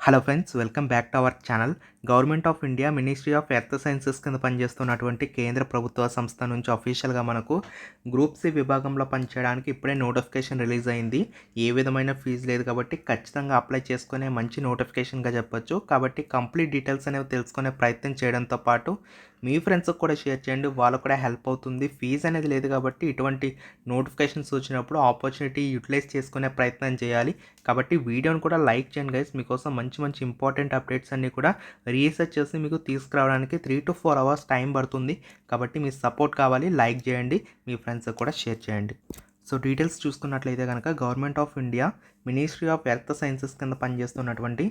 Hello friends welcome back to our channel government of India ministry of earth sciences కింద పనిచేస్తున్నటువంటి కేంద్ర ప్రభుత్వ సంస్థ నుంచి అఫీషియల్గా మనకు గ్రూప్ సి విభాగంలో పనిచేయడానికి ఇప్పుడే నోటిఫికేషన్ రిలీజ్ అయింది. ఏ విధమైన ఫీజు లేదు కాబట్టి ఖచ్చితంగా అప్లై చేసుకునే మంచి నోటిఫికేషన్గా చెప్పొచ్చు. కాబట్టి కంప్లీట్ డీటెయిల్స్ అనేవి తెలుసుకునే ప్రయత్నం చేయడంతో పాటు మీ ఫ్రెండ్స్కి కూడా షేర్ చేయండి. వాళ్ళకు కూడా హెల్ప్ అవుతుంది. ఫీజు అనేది లేదు కాబట్టి ఇటువంటి నోటిఫికేషన్స్ వచ్చినప్పుడు ఆపర్చునిటీ యూటిలైజ్ చేసుకునే ప్రయత్నం చేయాలి. కాబట్టి వీడియోని కూడా లైక్ చేయండి గైస్. మీకోసం మంచి మంచి ఇంపార్టెంట్ అప్డేట్స్ అన్నీ కూడా రీసెర్చ్ చేసి మీకు తీసుకురావడానికి three to four hours time పడుతుంది. కాబట్టి మీ సపోర్ట్ కావాలి. లైక్ చేయండి. మీ ఫ్రెండ్స్కి కూడా షేర్ చేయండి. సో డీటెయిల్స్ చూసుకున్నట్లయితే కనుక government of India ministry of earth sciences కింద పనిచేస్తున్నటువంటి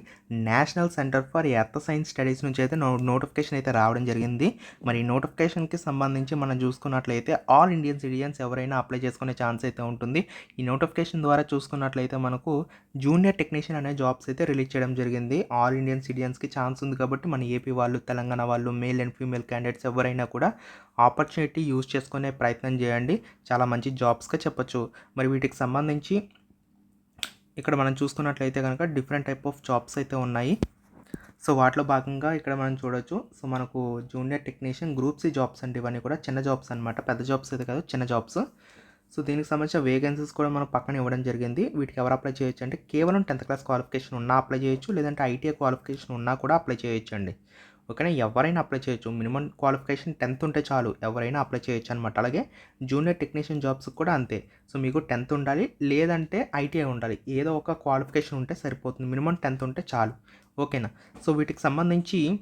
national centre for earth science studies నుంచి అయితే నో నోటిఫికేషన్ అయితే రావడం జరిగింది. మరి ఈ నోటిఫికేషన్కి సంబంధించి మనం చూసుకున్నట్లయితే ఆల్ ఇండియన్ సిటిజన్స్ ఎవరైనా అప్లై చేసుకునే ఛాన్స్ అయితే ఉంటుంది. ఈ నోటిఫికేషన్ ద్వారా చూసుకున్నట్లయితే మనకు జూనియర్ టెక్నీషియన్ అనే జాబ్స్ అయితే రిలీజ్ చేయడం జరిగింది. ఆల్ ఇండియన్ సిటిజన్స్కి ఛాన్స్ ఉంది కాబట్టి మన ఏపీ వాళ్ళు తెలంగాణ వాళ్ళు మేల్ అండ్ ఫీమేల్ క్యాండిడేట్స్ ఎవరైనా కూడా ఆపర్చునిటీ యూజ్ చేసుకునే ప్రయత్నం చేయండి. చాలా మంచి జాబ్స్గా చెప్పొచ్చు. మరి వీటికి సంబంధించి ఇక్కడ మనం చూసుకున్నట్లయితే కనుక డిఫరెంట్ టైప్ ఆఫ్ జాబ్స్ అయితే ఉన్నాయి. సో వాటిలో భాగంగా ఇక్కడ మనం చూడొచ్చు. సో మనకు junior technician group C jobs అంటే ఇవన్నీ కూడా చిన్న జాబ్స్ అనమాట పెద్ద జాబ్స్ అయితే కాదు చిన్న జాబ్స్ సో దీనికి సంబంధించిన వేకెన్సీస్ కూడా మనం పక్కన ఇవ్వడం జరిగింది. వీటికి ఎవరు అప్లై చేయొచ్చు అంటే కేవలం టెన్త్ క్లాస్ క్వాలిఫికేషన్ ఉన్నా అప్లై చేయొచ్చు. లేదంటే ఐటీఐ క్వాలిఫికేషన్ ఉన్నా కూడా అప్లై చేయొచ్చు అండి ఓకేనా? ఎవరైనా అప్లై చేయొచ్చు. మినిమం క్వాలిఫికేషన్ టెన్త్ ఉంటే చాలు. ఎవరైనా అప్లై చేయొచ్చు అనమాట అలాగే జూనియర్ టెక్నీషియన్ జాబ్స్కి కూడా అంతే. సో మీకు టెన్త్ ఉండాలి. లేదంటే ఐటీఐ ఉండాలి. ఏదో ఒక క్వాలిఫికేషన్ ఉంటే సరిపోతుంది. మినిమం టెన్త్ ఉంటే చాలు. ఓకేనా? సో వీటికి సంబంధించి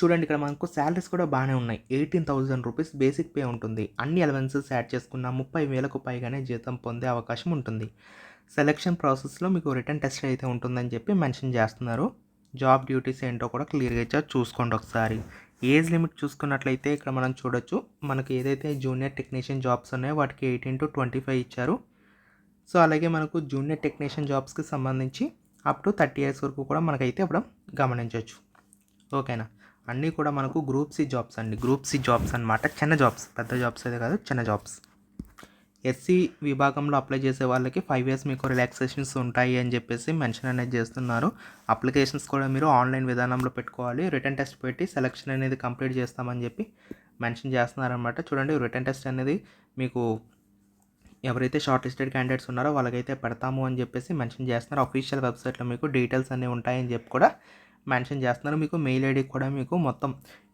చూడండి. ఇక్కడ మనకు శాలరీస్ కూడా బాగానే ఉన్నాయి. Eighteen thousand rupees basic pay ఉంటుంది. అన్ని అలవెన్సెస్ యాడ్ చేసుకున్న ముప్పై వేలకు పైగానే జీతం పొందే అవకాశం ఉంటుంది. సెలక్షన్ ప్రాసెస్లో మీకు రిటర్న్ టెస్ట్ అయితే ఉంటుందని చెప్పి మెన్షన్ చేస్తున్నారు. జాబ్ డ్యూటీస్ ఏంటో కూడా క్లియర్గా ఇచ్చారు చూసుకోండి ఒకసారి. ఏజ్ లిమిట్ చూసుకున్నట్లయితే ఇక్కడ మనం చూడొచ్చు. మనకి ఏదైతే జూనియర్ టెక్నీషియన్ జాబ్స్ ఉన్నాయో వాటికి ఎయిటీన్ టు ట్వంటీ ఫైవ్ ఇచ్చారు. సో అలాగే మనకు జూనియర్ టెక్నీషియన్ జాబ్స్కి సంబంధించి అప్ టు థర్టీ ఇయర్స్ వరకు కూడా మనకైతే ఇప్పుడు గమనించవచ్చు ఓకేనా? అన్నీ కూడా మనకు గ్రూప్ సి జాబ్స్ అండి. గ్రూప్ సి జాబ్స్ అనమాట చిన్న జాబ్స్. పెద్ద జాబ్స్ అయితే కాదు చిన్న జాబ్స్. ఎస్సీ విభాగంలో అప్లై చేసే వాళ్ళకి ఫైవ్ ఇయర్స్ మీకు రిలాక్సేషన్స్ ఉంటాయి అని చెప్పేసి మెన్షన్ అనేది చేస్తున్నారు. అప్లికేషన్స్ కూడా మీరు ఆన్లైన్ విధానంలో పెట్టుకోవాలి. రిటర్న్ టెస్ట్ పెట్టి సెలక్షన్ అనేది కంప్లీట్ చేస్తామని చెప్పి మెన్షన్ చేస్తున్నారనమాట చూడండి రిటర్న్ టెస్ట్ అనేది మీకు ఎవరైతే షార్ట్ లిస్టెడ్ క్యాండిడేట్స్ ఉన్నారో వాళ్ళకైతే పెడతాము అని చెప్పేసి మెన్షన్ చేస్తున్నారు. అఫీషియల్ వెబ్సైట్లో మీకు డీటెయిల్స్ అన్నీ ఉంటాయని చెప్పి కూడా మెన్షన్ చేస్తున్నారు. మీకు మెయిల్ ఐడి కూడా మీకు మొత్తం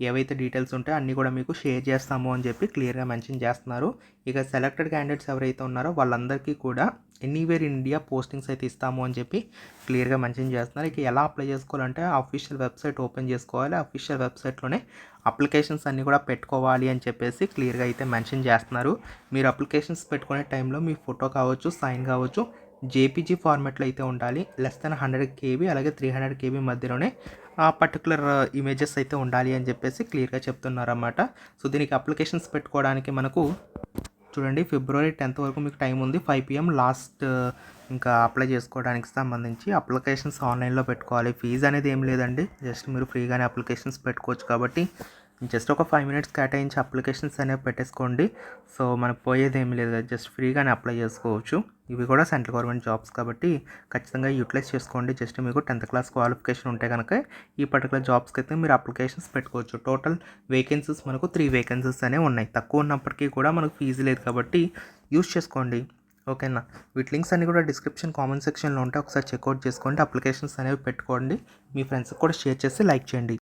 ఏవైతే డీటెయిల్స్ ఉంటాయో అన్నీ కూడా మీకు షేర్ చేస్తాము అని చెప్పి క్లియర్గా మెన్షన్ చేస్తున్నారు. ఇక సెలెక్టెడ్ క్యాండిడేట్స్ ఎవరైతే ఉన్నారో వాళ్ళందరికీ కూడా ఎనీవేర్ ఇండియా పోస్టింగ్స్ అయితే ఇస్తాము అని చెప్పి క్లియర్గా మెన్షన్ చేస్తున్నారు. ఇక ఎలా అప్లై చేసుకోవాలంటే అఫీషియల్ వెబ్సైట్ ఓపెన్ చేసుకోవాలి. అఫీషియల్ వెబ్సైట్లోనే అప్లికేషన్స్ అన్నీ కూడా పెట్టుకోవాలి అని చెప్పేసి క్లియర్గా అయితే మెన్షన్ చేస్తున్నారు. మీరు అప్లికేషన్స్ పెట్టుకునే టైంలో మీ ఫోటో కావచ్చు సైన్ కావచ్చు జేపీజీ ఫార్మాట్లో అయితే ఉండాలి. లెస్ దెన్ హండ్రెడ్ కేబీ అలాగే త్రీ హండ్రెడ్ కేబీ మధ్యలోనే ఆ పర్టికులర్ ఇమేజెస్ uh, అయితే ఉండాలి అని చెప్పేసి క్లియర్గా చెప్తున్నారన్నమాట. సో దీనికి అప్లికేషన్స్ పెట్టుకోవడానికి మనకు చూడండి ఫిబ్రవరి టెన్త్ వరకు మీకు టైం ఉంది. ఫైవ్ పిఎం లాస్ట్ ఇంకా అప్లై చేసుకోవడానికి సంబంధించి అప్లికేషన్స్ ఆన్లైన్లో పెట్టుకోవాలి. ఫీజు అనేది ఏం లేదండి. జస్ట్ మీరు ఫ్రీగానే అప్లికేషన్స్ పెట్టుకోవచ్చు కాబట్టి జస్ట్ ఒక ఫైవ్ మినిట్స్ కేటాయించి అప్లికేషన్స్ అనేవి పెట్టేసుకోండి. సో మనకు పోయేది ఏమి లేదు జస్ట్ ఫ్రీగానే అప్లై చేసుకోవచ్చు. ఇవి కూడా సెంట్రల్ గవర్నమెంట్ జాబ్స్ కాబట్టి ఖచ్చితంగా యూటిలైజ్ చేసుకోండి. జస్ట్ మీకు టెన్త్ క్లాస్ క్వాలిఫికేషన్ ఉంటే కనుక ఈ పర్టికులర్ జాబ్స్కి అయితే మీరు అప్లికేషన్స్ పెట్టుకోవచ్చు. టోటల్ వేకెన్సీస్ మనకు త్రీ వేకెన్సీస్ అనేవి ఉన్నాయి. తక్కువ ఉన్నప్పటికీ కూడా మనకు ఫీజు లేదు కాబట్టి యూస్ చేసుకోండి. ఓకేనా వీటి లింక్స్ అన్నీ కూడా డిస్క్రిప్షన్ కామెంట్ సెక్షన్లో ఉంటే ఒకసారి చెక్అవుట్ చేసుకోండి. అప్లికేషన్స్ అనేవి పెట్టుకోండి. మీ ఫ్రెండ్స్కి కూడా షేర్ చేసి లైక్ చేయండి.